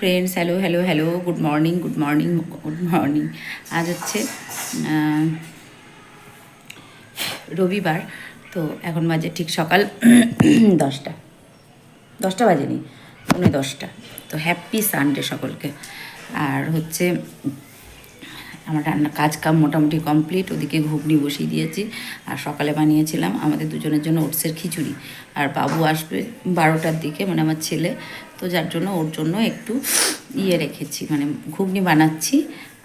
Friends hello hello hello good morning good morning good morning আজ হচ্ছে রবিবার, তো এখন বাজে ঠিক সকাল দশটা। দশটা বাজেনি, পৌনে দশটা। তো হ্যাপি সানডে সকলকে। আর হচ্ছে আমার রান্না কাজ কাম মোটামুটি কমপ্লিট, ওদিকে ঘুগনি বসিয়ে দিয়েছি আর সকালে বানিয়েছিলাম আমাদের দুজনের জন্য ওটসের খিচুড়ি। আর বাবু আসবে বারোটার দিকে মানে আমার ছেলে, তো যার জন্য ওর জন্য একটু ইয়ে রেখেছি মানে ঘুগনি বানাচ্ছি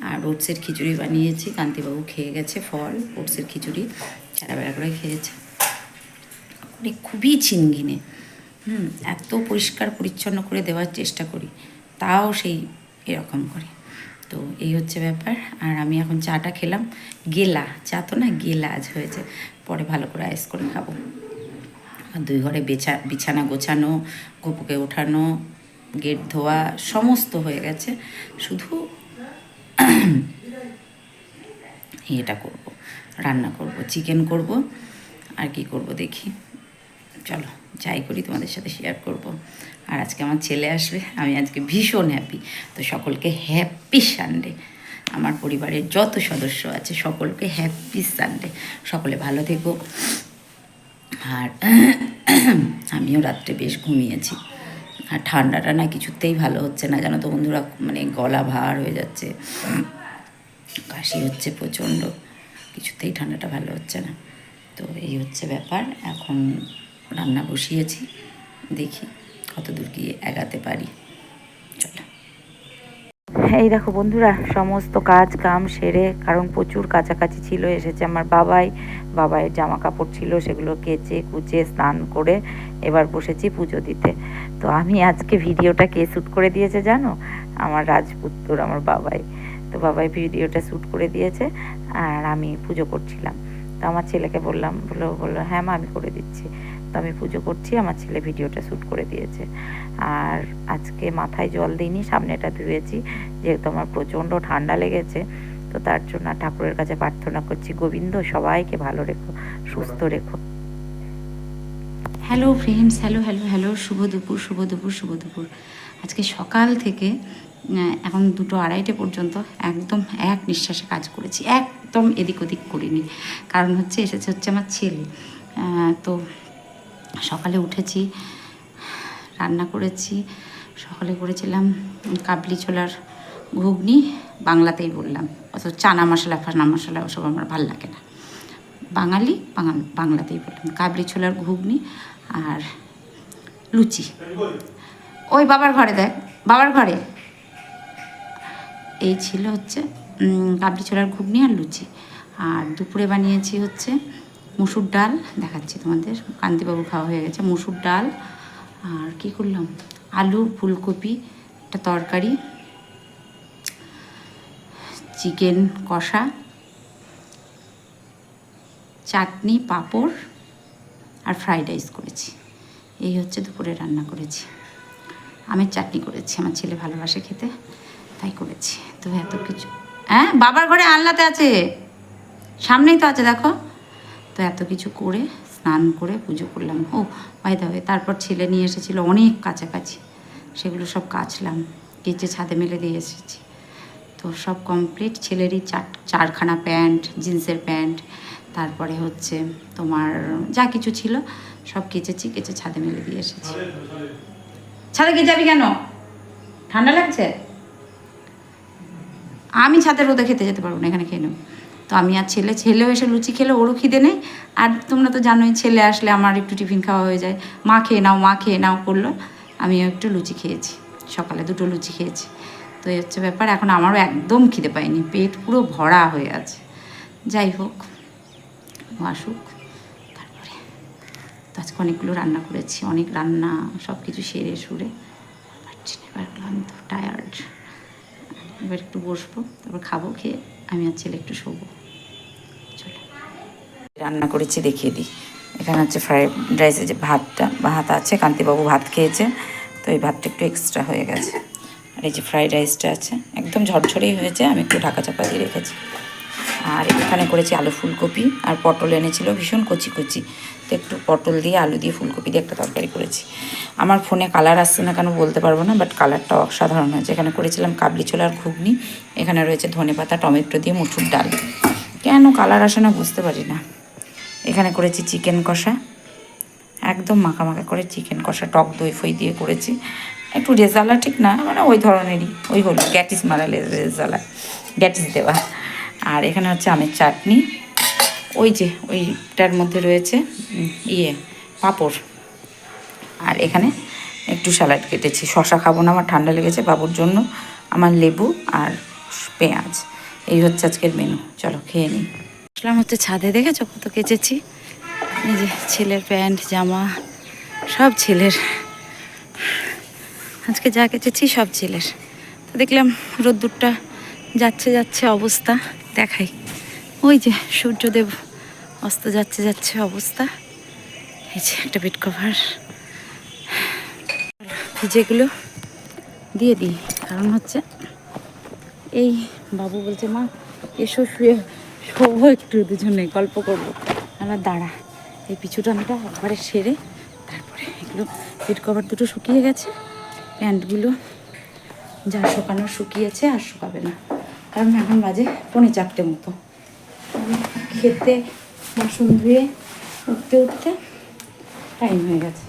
আর ওটসের খিচুড়ি বানিয়েছি। কান্তিবাবু খেয়ে গেছে ফল, ওটসের খিচুড়ি বেলা করে খেয়েছে। মানে খুবই ছিনঘিনে, হুম, এত পরিষ্কার পরিচ্ছন্ন করে দেওয়ার চেষ্টা করি, তাও সেই এরকম করে। তো এই হচ্ছে ব্যাপার। আর আমি এখন চাটা খেলাম। গেলা। চা তো না গেলা আজ হয়েছে। পরে ভালো করে আইস করে খাব। দুই ঘরে বেছা, বিছানা গোছানো, গোপুকে ওঠানো, গেট ধোয়া, সমস্ত হয়ে গেছে। শুধু এটা করব, রান্না করব চিকেন করব। আর কি করব দেখি। চলো, যাই করি, তোমাদের সাথে শেয়ার করব। আর আজকে আমার ছেলে আসবে, আমি আজকে ভীষণ হ্যাপি তো সকলকে হ্যাপি সানডে আমার পরিবারের যত সদস্য আছে, সকলকে হ্যাপি সানডে সকলে ভালো থেকো। আর আমিও রাত্রে বেশ ঘুমিয়েছি। আর ঠান্ডাটা না কিছুতেই ভালো হচ্ছে না। জানো তো বন্ধুরা মানে গলা ভার হয়ে যাচ্ছে। কাশি হচ্ছে প্রচণ্ড। কিছুতেই ঠান্ডাটা ভালো হচ্ছে না। তো এই হচ্ছে ব্যাপার। এখন রান্না বসিয়েছি। দেখি। কত দূর গিয়ে এগাতে পারি? চলো। এই দেখো বন্ধুরা, সমস্ত কাজ কাম সেরে, কারণ প্রচুর কাছাকাছি ছিল, এসেছে আমার বাবাই। বাবাইয়ের জামা কাপড় ছিল, সেগুলো কেচে কুচে স্নান করে এবার বসেছি পুজো দিতে। তো আমি আজকে ভিডিওটা কে শ্যুট করে দিয়েছে জানো? আমার রাজপুত্র, আমার বাবাই। তো বাবাই ভিডিওটা শ্যুট করে দিয়েছে, আর আমি পুজো করছিলাম। তো আমার ছেলেকে বললাম, বলল বলল হ্যাঁ মা, আমি করে দিচ্ছি। তো আমি পুজো করছি, আমার ছেলে ভিডিওটা শ্যুট করে দিয়েছে। আর আজকে মাথায় জল দিইনি, সামনেটা ধুয়েছি, যেহেতু আমার প্রচণ্ড ঠান্ডা লেগেছে, তো তার জন্য ঠাকুরের কাছে প্রার্থনা করছি, গোবিন্দ সবাইকে ভালো রেখো, সুস্থ রেখো। Hello friends hello hello hello, শুভ দুপুর শুভ দুপুর শুভ দুপুর। আজকে সকাল থেকে এখন দুটো আড়াইটে পর্যন্ত একদম এক নিঃশ্বাসে কাজ করেছি, একদম এদিক ওদিক করিনি। কারণ হচ্ছে, এসেছে হচ্ছে আমার ছেলে। তো সকালে উঠেছি, রান্না করেছি, সকালে করেছিলাম কাবলি ছোলার ঘুগনি, বাংলাতেই বললাম। অত চানা মশলা ফানা মশলা, ওসব আমার ভালো লাগে না। বাঙালি বাংলাতেই বললাম, কাবলি ছোলার ঘুগনি আর লুচি। ওই বাবার ঘরে দেখ, বাবার ঘরে। এই ছিল হচ্ছে কাবলি ছোলার ঘুগনি আর লুচি। আর দুপুরে বানিয়েছি হচ্ছে মুসুর ডাল, দেখাচ্ছি তোমাদের। কান্তিবাবু খাওয়া হয়ে গেছে, মুসুর ডাল। আর কি করলাম? আলু, ফুলকপি, একটা তরকারি, চিকেন কষা, চাটনি, পাঁপড়, আর ফ্রাইড রাইস করেছি। এই হচ্ছে দুপুরে রান্না করেছি। আমের চাটনি করেছি, আমার ছেলে ভালোবাসে খেতে, তাই করেছি। তো এত কিছু হ্যাঁ বাবার ঘরে আনলাতে আছে। সামনেই তো আছে, দেখো। তো এত কিছু করে, স্নান করে পুজো করলাম। ও বাই দাবে তারপর ছেলে নিয়ে এসেছিল অনেক কাছাকাছি। সেগুলো সব কাচলাম কেচে ছাদে মেলে দিয়ে এসেছি। তো সব কমপ্লিট ছেলেরই চার, চারখানা প্যান্ট, জিন্সের প্যান্ট, তারপরে হচ্ছে তোমার যা কিছু ছিল সব কেচেছি, কেচে ছাদে মেলে দিয়ে এসেছি। ছাদে কে যাবি কেন? ঠান্ডা লাগছে? আমি ছাদের রোদে খেতে যেতে পারব না, এখানে খেয়ে নেব। তো আমি আর ছেলে, ছেলেও এসে লুচি খেলে, ওরও খিদে নেই। আর তোমরা তো জানোই, ছেলে আসলে আমার একটু টিফিন খাওয়া হয়ে যায়। মা খেয়ে নাও, মা খেয়ে নাও করল। আমিও একটু লুচি খেয়েছি। সকালে দুটো লুচি খেয়েছি। তো এই হচ্ছে ব্যাপার। এখন আমারও একদম খিদে পাইনি। পেট পুরো ভরা হয়ে আছে। যাই হোক আসুক। তারপরে তো আজকে অনেকগুলো রান্না করেছি। অনেক রান্না সব কিছু সেরে সুরে। পারছি না, এবার টায়ার্ড এবার একটু বসবো, তারপর খাব, খেয়ে আমি আর ছেলে একটু শোবো। রান্না করেছি, দেখিয়ে দিই। এখানে হচ্ছে ফ্রাইড রাইসের যে ভাতটা, ভাত আছে, কান্তিবাবু ভাত খেয়েছে, তো এই ভাতটা একটু এক্সট্রা হয়ে গেছে। আর এই যে ফ্রাইড রাইসটা আছে, একদম ঝরঝরেই হয়েছে, আমি একটু ঢাকা চাপা দিয়ে রেখেছি। আর এখানে করেছি আলু ফুলকপি, আর পটল এনেছিল ভীষণ কচি কচি। তো একটু পটল দিয়ে, আলু দিয়ে, ফুলকপি দিয়ে একটা তরকারি করেছি। আমার ফোনে কালার আসছে না কেন বলতে পারব না বাট কালারটা অসাধারণ হয়েছে। এখানে করেছিলাম কাবলি ছোলার ঘুগনি, এখানে রয়েছে ধনে পাতা টমেটো দিয়ে মুঠুর ডাল। কেন কালার আসে না বুঝতে পারি না। এখানে করেছি চিকেন কষা। একদম মাখা মাখা করে চিকেন কষা, টক দই ফই দিয়ে করেছি। একটু রেজালা ঠিক না মানে ওই ধরনেরই, ওই হলো গ্যাটিস মারালে রেজালা, গ্যাটিস দেওয়া। আর এখানে হচ্ছে আমের চাটনি। ওই যে, ওইটার মধ্যে রয়েছে ইয়ে পাঁপড়। আর এখানে একটু স্যালাড কেটেছি। শশা খাব না, আমার ঠান্ডা লেগেছে বাবুর জন্য। আমার লেবু আর পেঁয়াজ। এই হচ্ছে আজকের মেনু চলো, খেয়ে নিই। আসলাম হচ্ছে ছাদে, দেখেছ কত কেচেছি? এই যে ছেলের প্যান্ট, জামা, সব ছেলের। আজকে যা কেচেছি সব ছেলের। তো দেখলাম রোদ্দুরটা যাচ্ছে যাচ্ছে অবস্থা, দেখাই। ওই যে সূর্যদেব অস্ত যাচ্ছে যাচ্ছে অবস্থা। এই যে একটা বেড কভার। ভিজেগুলো দিয়ে দিই, কারণ হচ্ছে এই বাবু বলছে, মা, এসো শুয়ে শোবো একটু দুজনে গল্প করব। আমার দাঁড়া। এই পিছু টানটা একবারে সেরে তারপরে এগুলো বেড কভার দুটো শুকিয়ে গেছে। প্যান্টগুলো যা শুকানো শুকিয়েছে আর শুকাবে না। কারণ এখন বাজে পৌনে চারটে মতো। খেতে বাসন ধুয়ে উঠতে উঠতে টাইম হয়ে গেছে।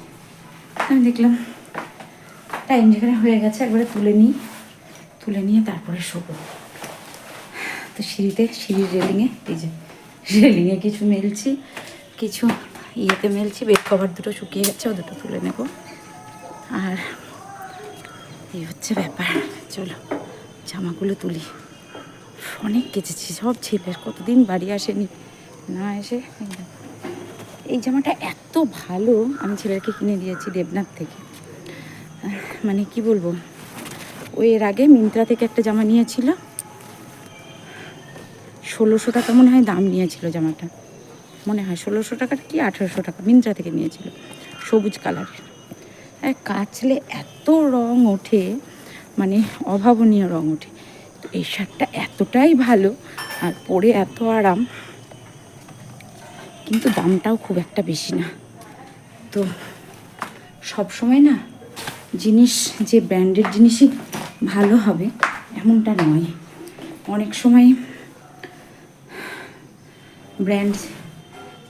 আমি দেখলাম টাইম যেখানে হয়ে গেছে একবারে তুলে নিই। তুলে নিয়ে তারপরে শোবো। তো সিঁড়িতে, সিঁড়ির রেলিংয়ে, এই যে রেলিংয়ে কিছু মেলছি, কিছু ইয়েতে মেলছি বেড কভার দুটো শুকিয়ে গেছে, ও দুটো তুলে নেব। আর এই হচ্ছে ব্যাপার, চলো জামাগুলো তুলি। অনেক কেচেছি, সব ছেলের, কতদিন বাড়ি আসেনি, না এসে, এই জামাটা এত ভালো, আমি ছেলেকে কিনে দিয়েছি দেবনাথ থেকে। মানে কি বলব, ও এর আগে মিন্ত্রা থেকে একটা জামা নিয়েছিল ষোলোশো টাকা মনে হয় দাম নিয়েছিল জামাটা। মনে হয় ষোলোশো টাকার কি আঠেরোশো টাকা? মিন্ত্রা থেকে নিয়েছিল, সবুজ কালারের। আর কাচলে এত রং ওঠে মানে অভাবনীয় রং ওঠে। তো এই শার্টটা এতটাই ভালো আর পরে এত আরাম, কিন্তু দামটাও খুব একটা বেশি না। তো সব সময় না জিনিস, যে ব্র্যান্ডেড জিনিসই ভালো হবে, এমনটা নয়। অনেক সময় ব্র্যান্ড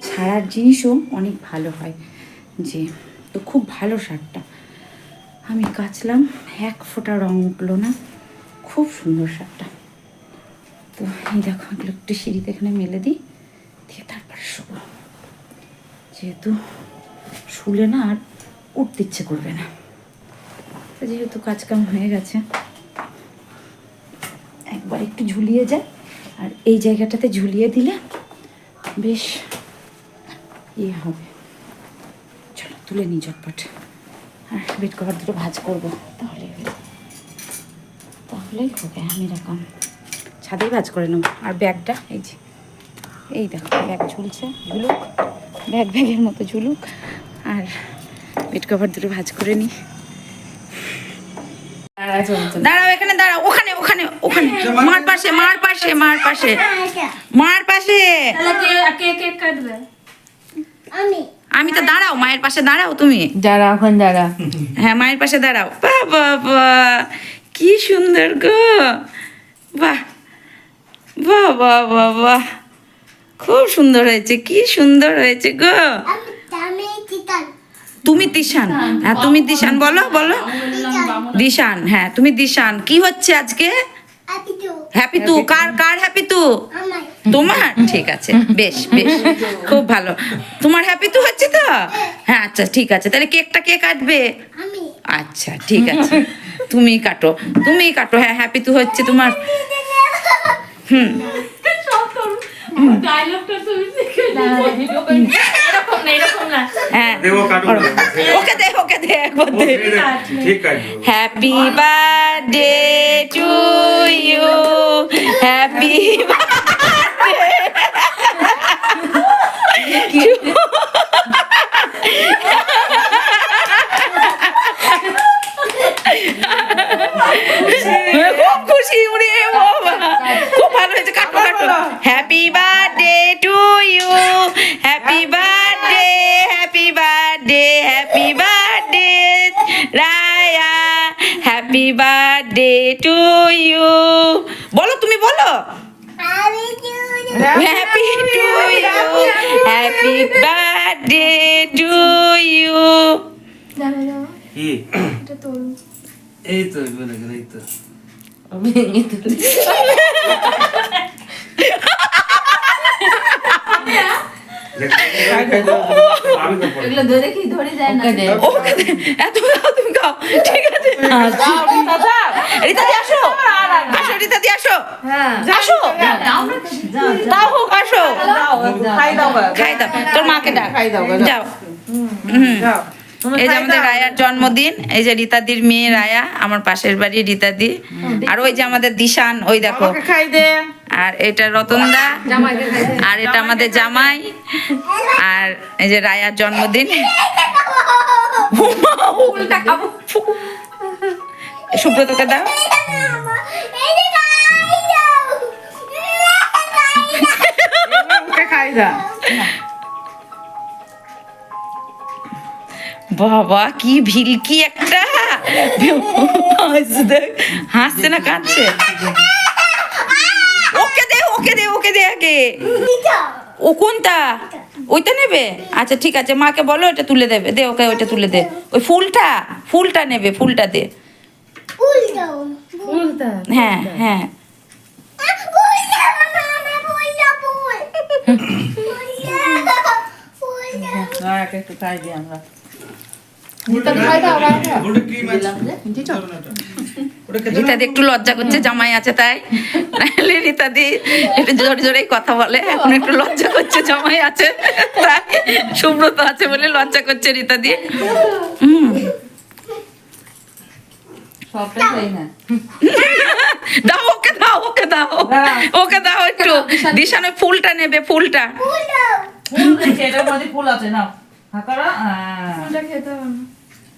ছাড়ার জিনিসও অনেক ভালো হয় যে, তো খুব ভালো শার্টটা। আমি কাচলাম, এক ফোঁটা রং উঠল না, খুব সুন্দর শার্টটা। তো এই দেখো এগুলো একটু সিঁড়িতে এখানে মেলে দিই, দিয়ে তারপরে শোবো। যেহেতু শুলে না আর উঠতে ইচ্ছে করবে না। তো যেহেতু কাজকাম হয়ে গেছে, একবার একটু ঝুলিয়ে যায় আর এই জায়গাটাতে ঝুলিয়ে দিলে বেশ। ইয়ে হবে। চলো, তুলে নিই চটপট আর বেড কভার দুটো ভাজ করব। তাহলে তাহলেই হবে, আমি এরকম। ছাদেই ভাজ করে নেব। আর ব্যাগটা, এই যে, এই দেখো, ব্যাগ ঝুলছে, ঝুলুক। ব্যাগ, ব্যাগের মতো ঝুলুক। আর বেড কভার দুটো ভাজ করে নিই। দাঁড়াও, এখানে দাঁড়াও। ওখানে ওখানে মার পাশে মার পাশে মার পাশে। মার পাশে। কে কে কাটবে? আমি। আমি তো দাঁড়াও মায়ের পাশে দাঁড়াও তুমি। যারা এখন যারা হ্যাঁ মায়ের পাশে দাঁড়াও। বাহ বাহ বাহ কি সুন্দর গো। বাহ বাহ বাহ বাহ বাহ। খুব সুন্দর হয়েছে কি সুন্দর হয়েছে গো। তুমি দিশান। হ্যাঁ তুমি দিশান বলো বলো। দিশান হ্যাঁ তুমি দিশান। কি হচ্ছে আজকে? হ্যাপি তু কার কার হ্যাপি তু তোমার? ঠিক আছে বেশ বেশ খুব ভালো। তোমার হ্যাপি তো হচ্ছে তো? হ্যাঁ আচ্ছা ঠিক আছে তাহলে কেকটা কে কাটবে? আচ্ছা ঠিক আছে তুমি কাটো তুমি কাটো। হ্যাঁ হ্যাপি তো হচ্ছে তোমার। হুম। ডায়লগটা তুমি শিখে এরকম না। এরকম না হ্যাঁ ওকে দে ওকে দে একবার দে। Happy birthday to you happy খুব বার্থডে টু ইউ জানো জানো কি এটা তোর এই তো এগুলো দেখেন, এই তো আমি তো তুমি খাও। ঠিক আছে। আসো। আসো রীতা আসো। হ্যাঁ। আসো। তাও হোক আসো। খাই দাও গা। খাই দাও তোর মাকে ডাক। যাও। এই যে আমাদের রায়ার জন্মদিন এই যে রীতাদির মেয়ে রায়া আমার পাশের বাড়ি রীতাদি। আর ওই যে আমাদের দিশান ওই দেখো। খাই দে। আর এটা রতনদা, আর এটা আমাদের জামাই, আর এই যে রায়ার জন্মদিন। সুব্রতকে দাও। বাবা, কি ভিলকি একটা। হাসছে না, কাঁদছে। ওকে দে ওকে দে আগে। ও কোনটা? ওইটা নেবে? আচ্ছা ঠিক আছে মাকে বলো এটা তুলে দেবে। দে ওকে ওইটা তুলে দে। ওই ফুলটা ফুলটা নেবে ফুলটা দে। হ্যাঁ হ্যাঁ। একটু খাই দিই আমরা। রীতাদি একটু লজ্জা করছে জামাই আছে তাই। নাহলে রীতাদি একটু জোরে জোরেই কথা বলে। এখন একটু লজ্জা করছে জামাই আছে তাই। সুব্রত আছে বলে লজ্জা করছে রীতাদি হুম। না। দাও ওকে দাও ওকে দাও। ওকে দাও একটু। দিশান ওই ফুলটা নেবে ফুলটা। ফুল আছে হা করো, খেতে হবে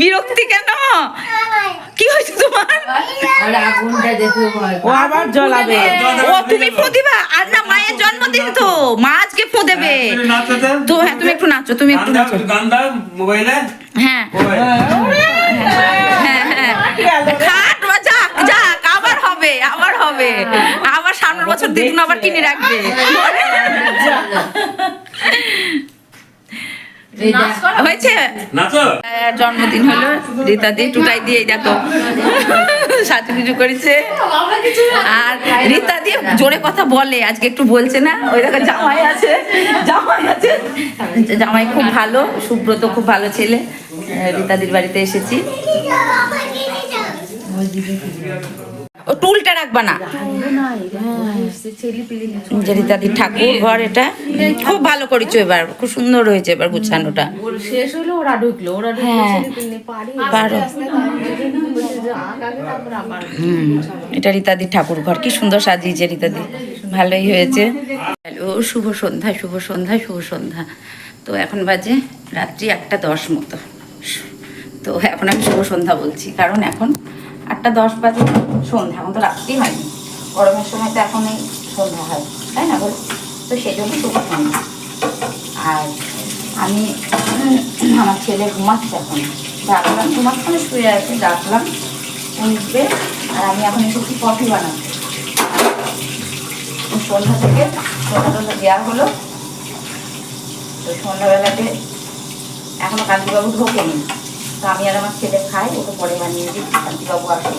বিরক্তি কেন? কি হয়েছে তোমার? আর আগুনটা দেখে ভয় ও আবার জ্বলাবে। ও তুমি দিবা আর না মায়ের জন্মদিন তো। মা আজকে ফো দেবে। তো। তো হ্যাঁ তুমি একটু নাচো তুমি একটু নাচো। একটু গান দাও মোবাইলে। হ্যাঁ। হ্যাঁ হ্যাঁ। খাট বা যাক যাক আবার হবে আবার হবে। আবার সামনের বছর দ্বিগুণ আবার কিনে রাখবে। করো হয়েছে? জন্মদিন হলো। রীতাদি টুটাই দিয়ে এই দেখো। করেছে। আমরা কিছু আর রীতাদি জোরে কথা বলে। আজকে একটু বলছে না? ওই দেখো জামাই আছে। জামাই আছে। জামাই খুব ভালো সুব্রত খুব ভালো ছেলে। রীতাদির বাড়িতে এসেছি। ও টুলটা রাখবা না। যে রীতাদির ঠাকুর ঘর এটা খুব ভালো করেছ এবার খুব সুন্দর হয়েছে এবার গুছানোটা। শেষ হলো ওরা ঢুকলো ওরা হ্যাঁ। পারো। এটা রীতাদির ঠাকুর ঘর কি সুন্দর সাজিয়েছে রীতাদি ভালোই হয়েছে। হ্যালো শুভ সন্ধ্যা শুভ সন্ধ্যা শুভ সন্ধ্যা। তো এখন বাজে রাত্রি একটা দশ মতো। তো এখন আমি শুভ সন্ধ্যা বলছি কারণ এখন আটটা দশ বাজে। সন্ধ্যা এখন তো রাত্রি হয়নি। গরমের সময় তো এখন এই সন্ধ্যা হয়, তাই না বল? তো সেই জন্য শুভ আর আমি আমার ছেলে ঘুমাচ্ছে এখন। ডাকলাম ঘুমাচ্ছে শুয়ে আছে, ডাকলাম, উঠবে, আর আমি এখন এসেছি কফি বানাতে। তো সন্ধ্যা থেকে সন্ধ্যা টন্ধ্যা দেওয়া হলো। তো সন্ধ্যাবেলাতে এখনও কান্তিবাবু ঢোকেনি। তো আমি আর আমার ছেলে খাই, ওকে পরে বানিয়ে দিই, কান্তিবাবু আসুক।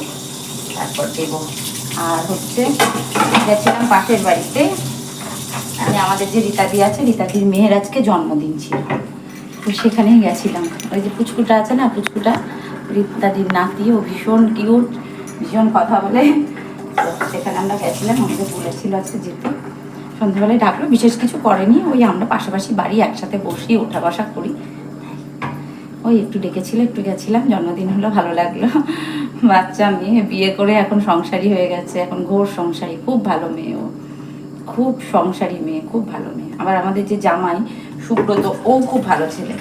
তারপর দেবো। আর হচ্ছে, গেছিলাম পাশের বাড়িতে। আমি, আমাদের যে রীতাদি আছে, রীতাদির মেয়ের আজকে জন্মদিন ছিল। তো সেখানেই গেছিলাম। ওই যে পুচকুটা আছে না, পুচকুটা, রীতাদির নাতি ও ভীষণ কিউট ভীষণ কথা বলে। তো সেখানে আমরা গেছিলাম, আমাদের বলেছিল আজকে যেতে। সন্ধ্যাবেলায় ডাকলো, বিশেষ কিছু করেনি। ওই আমরা পাশাপাশি বাড়ি একসাথে বসি ওঠা বসা করি। ওই একটু ডেকেছিল, একটু গেছিলাম, জন্মদিন হলো, ভালো লাগল। বাচ্চা মেয়ে, বিয়ে করে এখন সংসারী হয়ে গেছে, এখন ঘোর সংসারী, খুব ভালো মেয়ে ও। খুব সংসারী মেয়ে, খুব ভালো মেয়ে। আবার আমাদের যে জামাই সুব্রত ও খুব ভালো ছেলে।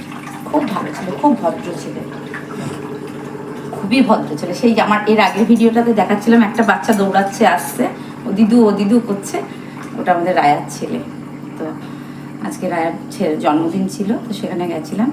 খুব ভালো ছেলে, খুব ভদ্র ছেলে। খুবই ভদ্র ছেলে। সেই আমার এর আগের ভিডিওটাতে দেখাচ্ছিলাম, একটা বাচ্চা দৌড়াচ্ছে, আসছে। ও দিদু ও দিদু করছে। ওটা আমাদের রায়ার ছেলে। তো আজকে রায়ার ছেলের জন্মদিন ছিল, তো সেখানে গেছিলাম।